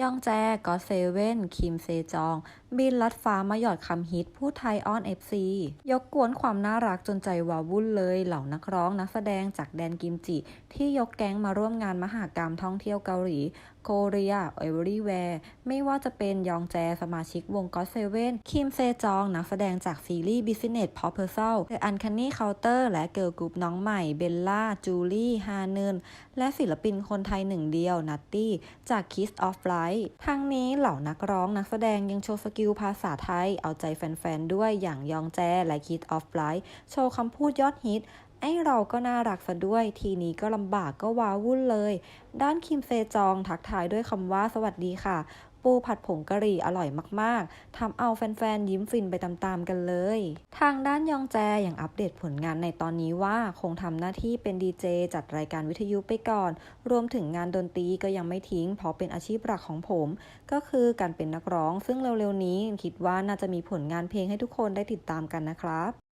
ยองแจก็เซเว่น คิมเซจอง บินลัดฟ้ามาหยอดคำฮิต ผู้ไทยออนเอฟซียกกวนความน่ารักจนใจวาวุ่นเลย เหล่านักร้องนักแสดงจากแดนกิมจิ ที่ยกแก๊งมาร่วมงานมหากรรมท่องเที่ยวเกาหลี โคเรียเอเวอรี่แวร์ไม่ว่าจะเป็นยองแจสมาชิกวงก็เซเว่นคิมเซจองนักแสดงจากซีรีส์ Business Proposal The Uncanny Counter และเกิร์ลกรุ๊ปน้องใหม่เบลล่า จูลี่ ฮานึนและศิลปินคนไทยหนึ่งเดียว นัตตี้ จาก Kiss of Light ทั้งนี้เหล่านักร้องนักแสดงยังโชว์สกิลภาษาไทย เอาใจแฟนๆ ด้วยอย่างยองแจและ Kiss of Light โชว์คำพูดยอดฮิต ไอ้เราก็น่ารักซะด้วย ทีนี้ก็ลำบากก็ว้าวุ่นเลย ด้านคิมเซจองทักทายด้วยคำว่าสวัสดีค่ะ ปูผัดผงกะหรี่อร่อยมากๆทำเอาแฟนๆยิ้มฟินไปตามๆกันเลย ทางด้านยองแจอย่างอัปเดตผลงานในตอนนี้ว่าคงทำหน้าที่เป็นดีเจจัดรายการวิทยุไปก่อน รวมถึงงานดนตรีก็ยังไม่ทิ้ง เพราะเป็นอาชีพหลักของผม ก็คือการเป็นนักร้อง ซึ่งเร็วๆนี้คิดว่าน่าจะมีผลงานเพลงให้ทุกคนได้ติดตามกันนะครับ